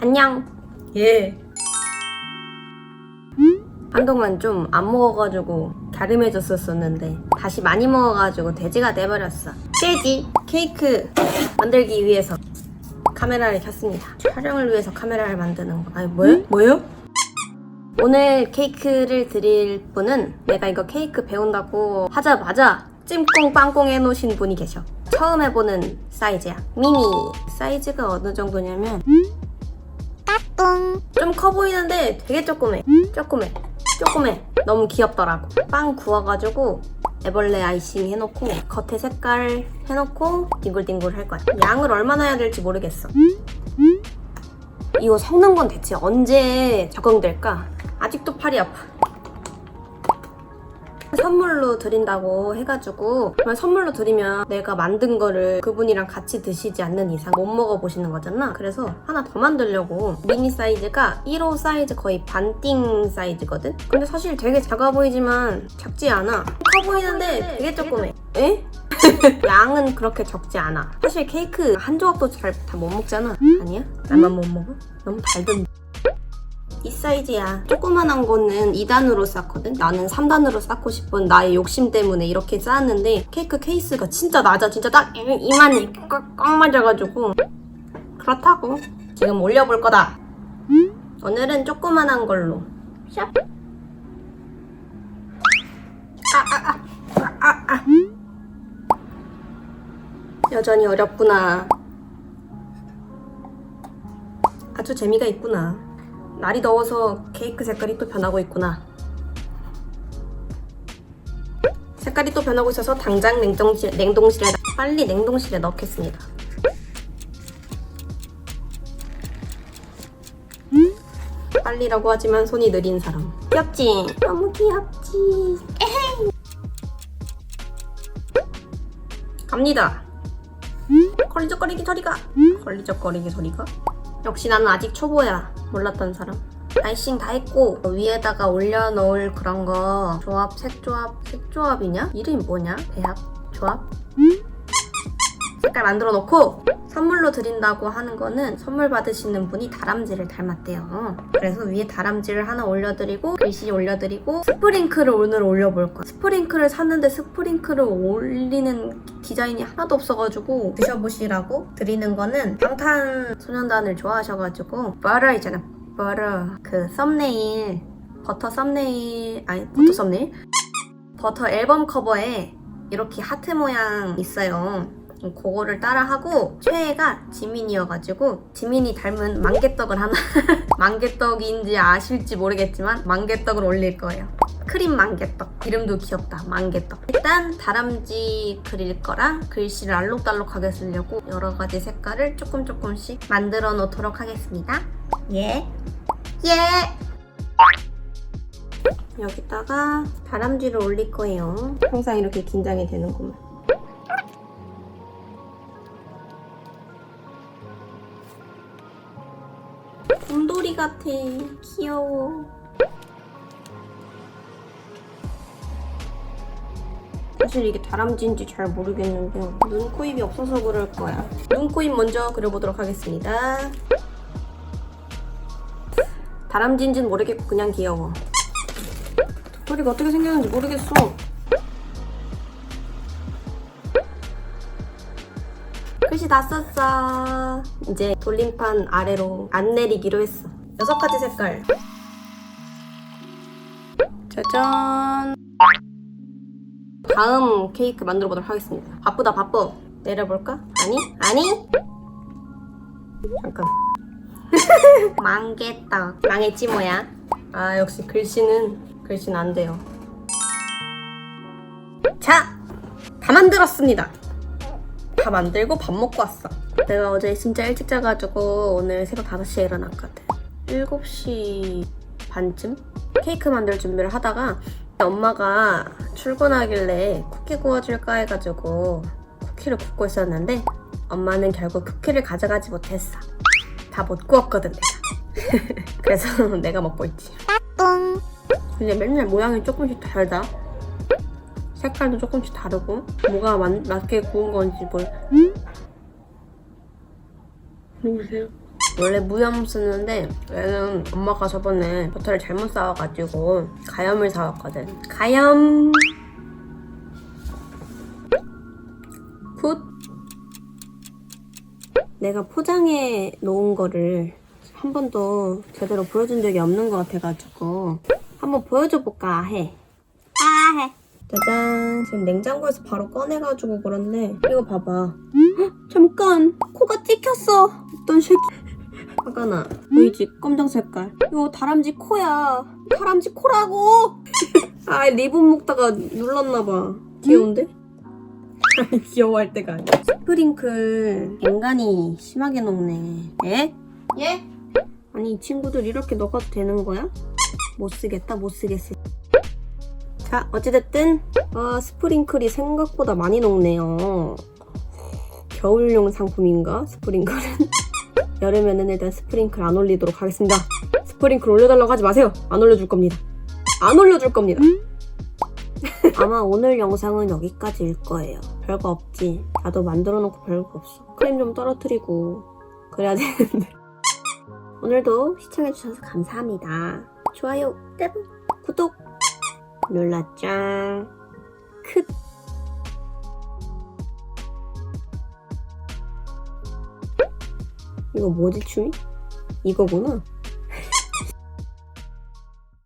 안녕. 예. 한동안 좀 안 먹어가지고 갸름해졌었었는데 다시 많이 먹어가지고 돼지가 돼버렸어. 돼지 케이크 만들기 위해서 카메라를 켰습니다. 촬영을 위해서 카메라를 만드는 거. 아니 뭐요? 뭐요? 오늘 케이크를 드릴 분은 내가 이거 케이크 배운다고 하자마자 찜꽁 빵꽁 해놓으신 분이 계셔. 처음 해보는 사이즈야. 미니. 사이즈가 어느 정도냐면 좀 커 보이는데 되게 조그매. 조그매. 조그매. 너무 귀엽더라고. 빵 구워가지고 애벌레 아이싱 해놓고 겉에 색깔 해놓고 딩글딩글 할 거야. 양을 얼마나 해야 될지 모르겠어. 이거 섞는 건 대체 언제 적응될까? 아직도 팔이 아파. 선물로 드린다고 해가지고 정말 선물로 드리면 내가 만든 거를 그분이랑 같이 드시지 않는 이상 못 먹어보시는 거잖아. 그래서 하나 더 만들려고. 미니 사이즈가 1호 사이즈 거의 반띵 사이즈거든? 근데 사실 되게 작아 보이지만 작지 않아. 커 보이는데 되게 조그매. 에? 양은 그렇게 적지 않아. 사실 케이크 한 조각도 잘 다 못 먹잖아. 아니야? 나만 못 먹어? 너무 달든 이 사이즈야. 조그만한 거는 2단으로 쌌거든? 나는 3단으로 쌓고 싶은 나의 욕심 때문에 이렇게 쌓았는데 케이크 케이스가 진짜 낮아. 진짜 딱 이만해. 꽉, 꽉 맞아가지고. 그렇다고. 지금 올려볼 거다. 오늘은 조그만한 걸로. 샵. 아, 아, 아. 여전히 어렵구나. 아주 재미가 있구나. 날이 더워서 케이크 색깔이 또 변하고 있구나. 색깔이 또 변하고 있어서 당장 냉동실, 냉동실에 빨리 냉동실에 넣겠습니다. 빨리라고 하지만 손이 느린 사람. 귀엽지? 너무 귀엽지? 에헤이. 갑니다. 걸리적거리기 소리가. 걸리적거리기 소리가. 역시 나는 아직 초보야. 몰랐던 사람. 아이싱 다 했고 위에다가 올려 놓을 그런 거 조합 색조합 색조합이냐? 이름이 뭐냐? 배합 조합? 색깔 만들어 놓고 드린다고 하는 거는 선물 받으시는 분이 다람쥐를 닮았대요. 그래서 위에 다람쥐를 하나 올려드리고 글씨 올려드리고 스프링클을 오늘 올려볼 거야. 스프링클을 샀는데 스프링클을 올리는 디자인이 하나도 없어가지고 드셔보시라고 드리는 거는 방탄소년단을 좋아하셔가지고 버터 있잖아. 버터 그 썸네일 버터 썸네일 아니 버터 썸네일 버터 앨범 커버에 이렇게 하트 모양 있어요. 그거를 따라하고 최애가 지민이어가지고 지민이 닮은 만개떡을 하나 만개떡인지 아실지 모르겠지만 만개떡을 올릴 거예요. 크림 만개떡 이름도 귀엽다 만개떡 일단 다람쥐 그릴 거랑 글씨를 알록달록하게 쓰려고 여러 가지 색깔을 조금 조금씩 만들어 놓도록 하겠습니다. 예. 예. 여기다가 다람쥐를 올릴 거예요. 항상 이렇게 긴장이 되는구만. 곰돌이 같아. 귀여워. 사실 이게 다람쥐인지 잘 모르겠는데 눈, 코, 입이 없어서 그럴 거야. 눈, 코, 입 먼저 그려보도록 하겠습니다. 다람쥐인지는 모르겠고 그냥 귀여워. 도토리가 어떻게 생겼는지 모르겠어. 글씨 다 썼어. 이제 돌림판 아래로 안 내리기로 했어. 여섯 가지 색깔. 짜잔. 다음 케이크 만들어 보도록 하겠습니다. 바쁘다 바빠. 내려볼까? 아니? 아니? 잠깐. 망겠다. 망했지 뭐야. 아 역시 글씨는 글씨는 안 돼요. 자, 다 만들었습니다. 다 만들고 밥 먹고 왔어. 내가 어제 진짜 일찍 자가지고 오늘 새벽 5시에 일어났거든. 7시 반쯤? 케이크 만들 준비를 하다가 엄마가 출근하길래 쿠키 구워줄까 해가지고 쿠키를 굽고 있었는데 엄마는 결국 쿠키를 가져가지 못했어. 다 못 구웠거든 내가. 그래서 내가 먹고 있지. 근데 맨날 모양이 조금씩 다르다. 색깔도 조금씩 다르고 뭐가 맛, 맛게 구운 건지 뭘 누구세요? 원래 무염 쓰는데 얘는 엄마가 저번에 버터를 잘못 사와가지고 가염을 사왔거든. 가염. 굿. 내가 포장해 놓은 거를 한 번도 제대로 보여준 적이 없는 것 같아가지고 한번 보여줘 볼까 해. 짜잔. 지금 냉장고에서 바로 꺼내가지고 그런데 이거 봐봐. 헉, 잠깐 코가 찍혔어. 어떤 새끼. 화가 나. 보이지? 검정 색깔. 이거 다람쥐 코야. 다람쥐 코라고. 아 리본 먹다가 눌렀나봐. 귀여운데? 아니 귀여워할 때가 아니야. 스프링클 앵간히 심하게 녹네. 예? 예? 아니 이 친구들 이렇게 넣어도 되는 거야? 못 쓰겠다 못 쓰겠어. 자 어찌됐든 아 스프링클이 생각보다 많이 녹네요. 겨울용 상품인가 스프링클은? 여름에는 일단 스프링클 안 올리도록 하겠습니다. 스프링클 올려달라고 하지 마세요. 안 올려줄 겁니다. 안 올려줄 겁니다. 아마 오늘 영상은 여기까지일 거예요. 별거 없지. 나도 만들어 놓고 별거 없어. 크림 좀 떨어뜨리고 그래야 되는데. 오늘도 시청해주셔서 감사합니다. 좋아요, 떼 구독 눌러짱. 크. 이거 뭐지 춤이? 이거구나.